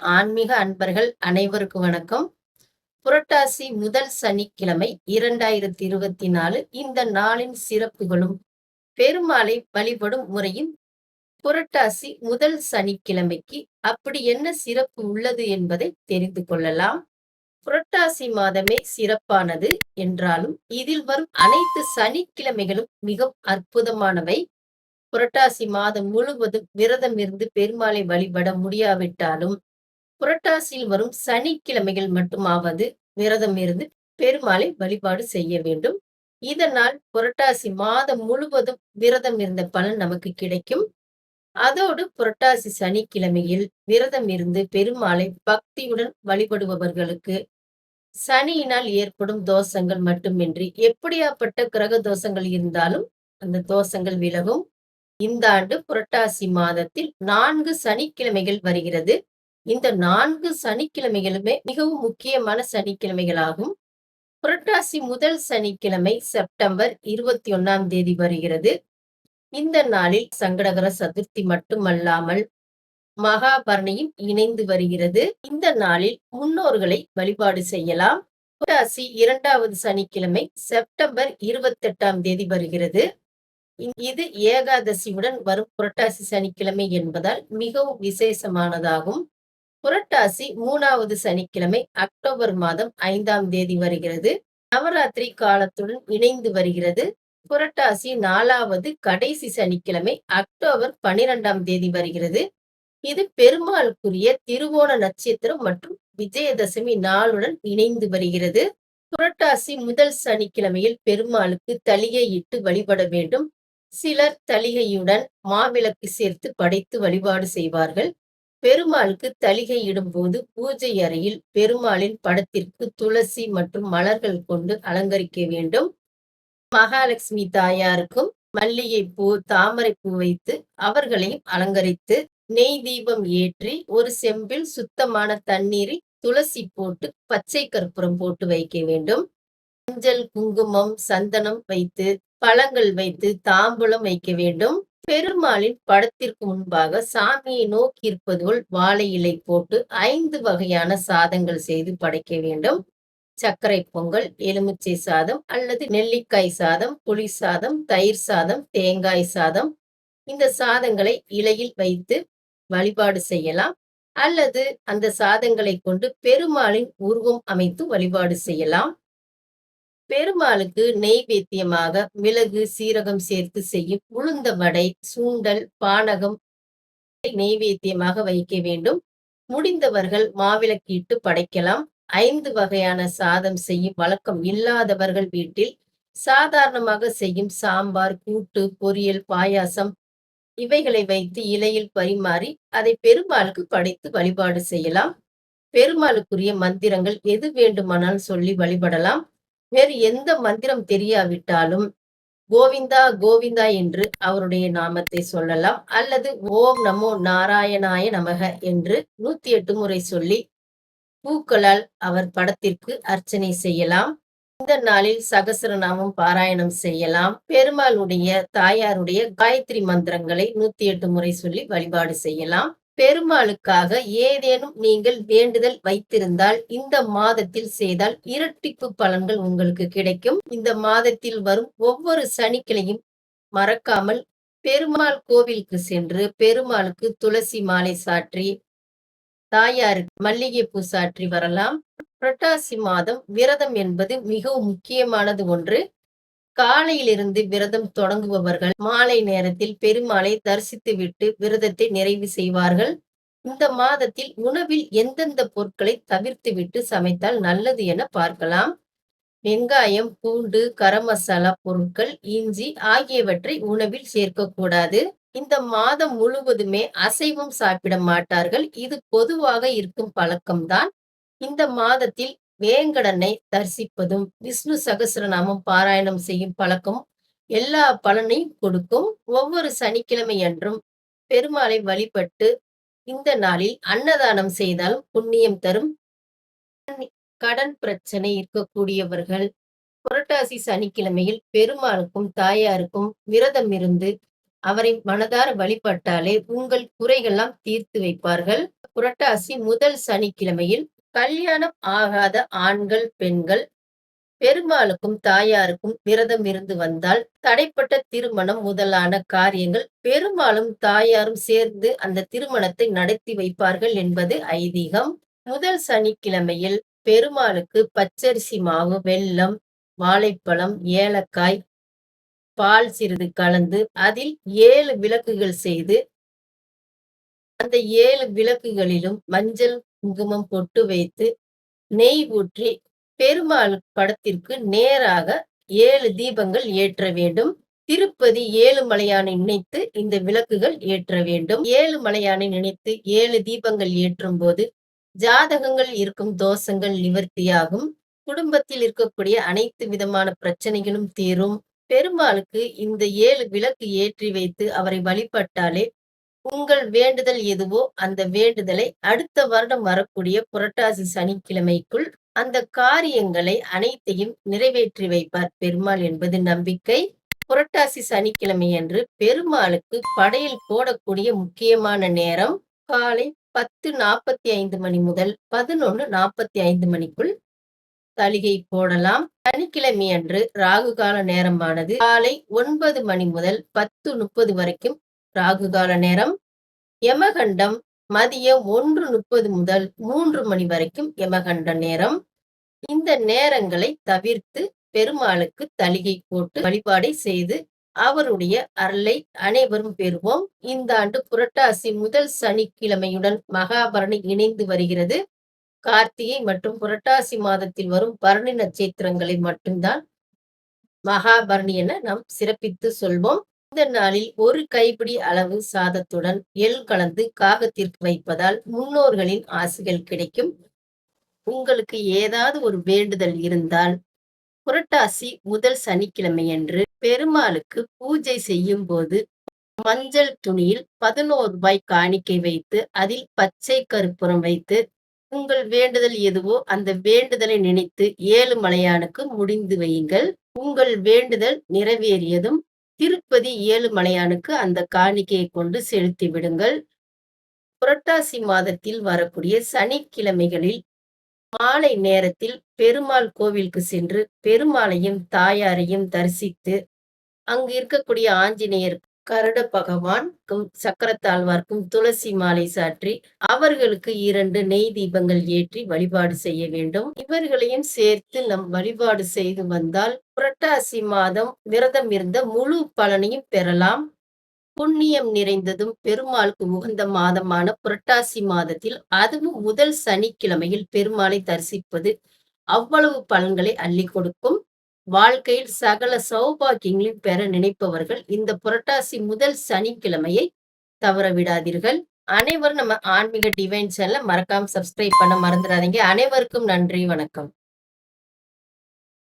ஆன்மீக அன்பர்கள் அனைவருக்கும் வணக்கம். புரட்டாசி முதல் சனிக்கிழமை இரண்டாயிரத்தி இருபத்தி நாலு இந்த நாளின் சிறப்புகளும் பெருமாளை வழிபடும் முறையும் புரட்டாசி முதல் சனிக்கிழமைக்கு அப்படி என்ன சிறப்பு உள்ளது என்பதை தெரிந்து கொள்ளலாம். புரட்டாசி மாதமே சிறப்பானது என்றாலும் இதில் வரும் அனைத்து சனிக்கிழமைகளும் மிகவும் அற்புதமானவை. புரட்டாசி மாதம் முழுவதும் விரதம் இருந்து பெருமாளை வழிபட முடியாவிட்டாலும் புரட்டாசியில் வரும் சனிக்கிழமைகள் மட்டுமாவது விரதம் இருந்து பெருமாளை வழிபாடு செய்ய வேண்டும். இதனால் புரட்டாசி மாதம் முழுவதும் விரதம் இருந்த பலன் நமக்கு கிடைக்கும். அதோடு புரட்டாசி சனிக்கிழமையில் விரதம் இருந்து பெருமாளை பக்தியுடன் வழிபடுபவர்களுக்கு சனியினால் ஏற்படும் தோஷங்கள் மட்டுமின்றி எப்படியாப்பட்ட கிரக தோஷங்கள் இருந்தாலும் அந்த தோஷங்கள் விலகும். இந்த ஆண்டு புரட்டாசி மாதத்தில் நான்கு சனிக்கிழமைகள் வருகிறது. இந்த நான்கு சனிக்கிழமைகளுமே மிகவும் முக்கியமான சனிக்கிழமைகளாகும். புரட்டாசி முதல் சனிக்கிழமை செப்டம்பர் இருபத்தி ஒன்னாம் தேதி வருகிறது. இந்த நாளில் சங்கடகர சதுர்த்தி மட்டுமல்லாமல் மகாபரணியும் இணைந்து வருகிறது. இந்த நாளில் முன்னோர்களை வழிபாடு செய்யலாம். புரட்டாசி இரண்டாவது சனிக்கிழமை செப்டம்பர் இருபத்தி எட்டாம் தேதி வருகிறது. இது ஏகாதசியுடன் வரும் புரட்டாசி சனிக்கிழமை என்பதால் மிகவும் விசேஷமானதாகும். புரட்டாசி மூணாவது சனிக்கிழமை அக்டோபர் மாதம் ஐந்தாம் தேதி வருகிறது. நவராத்திரி காலத்துடன் இணைந்து வருகிறது. புரட்டாசி நாலாவது கடைசி சனிக்கிழமை அக்டோபர் பனிரெண்டாம் தேதி வருகிறது. இது பெருமாளுக்குரிய திருவோண நட்சத்திரம் மற்றும் விஜயதசமி நாளுடன் இணைந்து வருகிறது. புரட்டாசி முதல் சனிக்கிழமையில் பெருமாளுக்கு தலியை இட்டு வழிபட வேண்டும். சிலர் தலிகையுடன் மாவிளக்கு சேர்த்து படைத்து வழிபாடு செய்வார்கள். பெருமாளுக்கு தளிகை இடும்போது பூஜை அறையில் பெருமாளின் படத்திற்கு துளசி மற்றும் மலர்கள் கொண்டு அலங்கரிக்க வேண்டும். மகாலட்சுமி தாயாருக்கும் மல்லிகை பூ தாமரை பூ வைத்து அவர்களையும் அலங்கரித்து நெய் தீபம் ஏற்றி ஒரு செம்பில் சுத்தமான தண்ணீரில் துளசி போட்டு பச்சை கற்பூரம் போட்டு வைக்க வேண்டும். மஞ்சள் குங்குமம் சந்தனம் வைத்து பழங்கள் வைத்து தாம்பூலம் வைக்க வேண்டும். பெருமாளின் படத்திற்கு முன்பாக சாமியை நோக்கி இருப்பதுள் வாழை இலை போட்டு ஐந்து வகையான சாதங்கள் செய்து படைக்க வேண்டும். சர்க்கரை பொங்கல் எலுமிச்சை சாதம் அல்லது நெல்லிக்காய் சாதம் புளி சாதம் தயிர் சாதம் தேங்காய் சாதம். இந்த சாதங்களை இலையில் வைத்து வழிபாடு செய்யலாம். அல்லது அந்த சாதங்களை கொண்டு பெருமாளின் உருவம் அமைத்து வழிபாடு செய்யலாம். பெருமாளுக்கு நெய்வேத்தியமாக மிளகு சீரகம் சேர்த்து செய்யும் உளுந்த வடை சூண்டல் பானகம் நெய்வேத்தியமாக வைக்க வேண்டும். முடிந்தவர்கள் மாவிளக்கீட்டு படைக்கலாம். ஐந்து வகையான சாதம் செய்யும் வழக்கம் இல்லாதவர்கள் வீட்டில் சாதாரணமாக செய்யும் சாம்பார் கூட்டு பொரியல் பாயாசம் இவைகளை வைத்து இலையில் பரிமாறி அதை பெருமாளுக்கு படைத்து வழிபாடு செய்யலாம். பெருமாளுக்குரிய மந்திரங்கள் எது வேண்டுமானால் சொல்லி வழிபடலாம். வேறு எந்த மந்திரம் தெரியாவிட்டாலும் கோவிந்தா கோவிந்தா என்று அவருடைய நாமத்தை சொல்லலாம். அல்லது ஓம் நமோ நாராயணாய நமக என்று நூத்தி எட்டு முறை சொல்லி பூக்களால் அவர் படத்திற்கு அர்ச்சனை செய்யலாம். இந்த நாளில் சகசரநாமம் பாராயணம் செய்யலாம். பெருமாளுடைய தாயாருடைய காயத்ரி மந்திரங்களை நூத்தி எட்டு முறை சொல்லி வழிபாடு செய்யலாம். பெருமாளுக்காக ஏதேனும் நீங்கள் வேண்டுதல் வைத்திருந்தால் இந்த மாதத்தில் செய்தால் இரட்டிப்பு பலன்கள் உங்களுக்கு கிடைக்கும். இந்த மாதத்தில் வரும் ஒவ்வொரு சனிக்கிளையும் மறக்காமல் பெருமாள் கோவிலுக்கு சென்று பெருமாளுக்கு துளசி மாலை சாற்றி தாயாருக்கு மல்லிகை பூ சாற்றி வரலாம். புரட்டாசி மாதம் விரதம் என்பது மிகவும் முக்கியமானது ஒன்று. காலையிலிருந்து விரதம் தொடங்குபவர்கள் மாலை நேரத்தில் பெருமாளை தரிசித்து விட்டு விரதத்தை நிறைவு செய்வார்கள். இந்த மாதத்தில் உணவில் எந்தெந்த பொருட்களை தவிர்த்து விட்டு சமைத்தால் நல்லது என பார்க்கலாம். வெங்காயம் பூண்டு கரம் மசாலா பொருட்கள் இஞ்சி ஆகியவற்றை உணவில் சேர்க்கக்கூடாது. இந்த மாதம் முழுவதுமே அசைவம் சாப்பிட மாட்டார்கள். இது பொதுவாக இருக்கும் பழக்கம்தான். இந்த மாதத்தில் வேங்கடனை தரிசிப்பதும் விஷ்ணு சகசிரநாமம் பாராயணம் செய்யும் பழக்கம் எல்லா பலனையும் கொடுக்கும். ஒவ்வொரு சனிக்கிழமை அன்றும் பெருமாளை வழிபட்டு இந்த நாளில் அன்னதானம் செய்தால் புண்ணியம் தரும். கடன் பிரச்சனை இருக்கக்கூடியவர்கள் புரட்டாசி சனிக்கிழமையில் பெருமாளுக்கும் தாயாருக்கும் விரதம் இருந்து அவரை மனதார வழிபட்டாலே உங்கள் குறைகள்லாம் தீர்த்து வைப்பார்கள். புரட்டாசி முதல் சனிக்கிழமையில் கல்யாணம் ஆகாத ஆண்கள் பெண்கள் பெருமாளுக்கும் தாயாருக்கும் விரதம் இருந்து வந்தால் தடைப்பட்ட திருமணம் முதலான காரியங்கள். பெருமாளும் தாயாரும் சேர்ந்து அந்த திருமணத்தை நடத்தி வைப்பார்கள் என்பது ஐதீகம். முதல் சனிக்கிழமையில் பெருமாளுக்கு பச்சரிசி மாவு வெல்லம் வாழைப்பழம் ஏலக்காய் பால் சிறிது கலந்து அதில் ஏழு விளக்குகள் செய்து அந்த ஏழு விளக்குகளிலும் மஞ்சள் குங்குமம் பொட்டு வைத்து நெய் ஊற்றி பெருமாள் படத்திற்கு நேராக ஏழு தீபங்கள் ஏற்ற வேண்டும். திருப்பதி ஏழு மலையானை நினைத்து இந்த விளக்குகள் ஏற்ற வேண்டும். ஏழு மலையானை நினைத்து ஏழு தீபங்கள் ஏற்றும் போது ஜாதகங்கள் இருக்கும் தோஷங்கள் நிவர்த்தியாகும். குடும்பத்தில் இருக்கக்கூடிய அனைத்து விதமான பிரச்சனைகளும் தீரும். பெருமாளுக்கு இந்த ஏழு விளக்கு ஏற்றி வைத்து அவரை வழிபட்டாலே உங்கள் வேண்டுதல் எதுவோ அந்த வேண்டுதலை அடுத்த வருடம் வரக்கூடிய புரட்டாசி சனிக்கிழமைக்குள் அந்த காரியங்களை அனைத்தையும் நிறைவேற்றி வைப்பார் பெருமாள் என்பது நம்பிக்கை. புரட்டாசி சனிக்கிழமை அன்று பெருமாளுக்கு படையில் போடக்கூடிய முக்கியமான நேரம் காலை பத்து நாற்பத்தி ஐந்து மணி முதல் பதினொன்னு நாற்பத்தி ஐந்து மணிக்குள் தலிகை போடலாம். சனிக்கிழமை அன்று ராகு கால நேரமானது காலை ஒன்பது மணி முதல் பத்து முப்பது வரைக்கும் ராகு கால நேரம். யமகண்டம் மதியம் ஒன்று முப்பது முதல் மூன்று மணி வரைக்கும் யமகண்ட நேரம். இந்த நேரங்களை தவிர்த்து பெருமாளுக்கு தலிகை போட்டு வழிபாடை செய்து அவருடைய அருளை அனைவரும் பெறுவோம். இந்த ஆண்டு புரட்டாசி முதல் சனிக்கிழமையுடன் மகாபரணி இணைந்து வருகிறது. கார்த்திகை மற்றும் புரட்டாசி மாதத்தில் வரும் பரணி நட்சத்திரங்களை மட்டும்தான் மகாபரணி என நாம் சிறப்பித்து சொல்வோம். இந்த நாளில் ஒரு கைப்பிடி அளவு சாதத்துடன் எள் கலந்து காகத்திற்கு வைப்பதால் முன்னோர்களின் ஆசைகள் கிடைக்கும். உங்களுக்கு ஏதாவது ஒரு வேண்டுதல் இருந்தால் புரட்டாசி முதல் சனிக்கிழமை அன்று பெருமாளுக்கு பூஜை செய்யும் போது மஞ்சள் துணியில் பதினோரு ரூபாய் காணிக்கை வைத்து அதில் பச்சை கருப்புறம் வைத்து உங்கள் வேண்டுதல் எதுவோ அந்த வேண்டுதலை நினைத்து ஏழு மலையானுக்கு முடிந்து வையுங்கள். உங்கள் வேண்டுதல் நிறைவேறியதும் திருப்பதி ஏழுமலையானுக்கு அந்த காணிக்கையை கொண்டு செலுத்தி விடுங்கள். புரட்டாசி மாதத்தில் வரக்கூடிய சனிக்கிழமைகளில் மாலை நேரத்தில் பெருமாள் கோவிலுக்கு சென்று பெருமாளையும் தாயாரையும் தரிசித்து அங்கு இருக்கக்கூடிய ஆஞ்சநேயர் கருட பகவான்க்கும் சக்கரத்தாழ்வார்க்கும் துளசி மாலை சாற்றி அவர்களுக்கு இரண்டு நெய் தீபங்கள் ஏற்றி வழிபாடு செய்ய வேண்டும். இவர்களையும் சேர்த்து நம் வழிபாடு செய்து வந்தால் புரட்டாசி மாதம் விரதம் இருந்த முழு பலனையும் பெறலாம். புண்ணியம் நிறைந்ததும் பெருமாளுக்கு உகந்த மாதமான புரட்டாசி மாதத்தில் அதுவும் முதல் சனிக்கிழமையில் பெருமாளை தரிசிப்பது அவ்வளவு பலன்களை அள்ளி கொடுக்கும். வாழ்க்கையில் சகல சௌபாக்கியங்களையும் பெற நினைப்பவர்கள் இந்த புரட்டாசி முதல் சனிக்கிழமையை தவற விடாதீர்கள். அனைவரும் நம்ம ஆன்மீக டிவைன் சேனலை மறக்காம சப்ஸ்கிரைப் பண்ண மறந்துடாதீங்க. அனைவருக்கும் நன்றி வணக்கம்.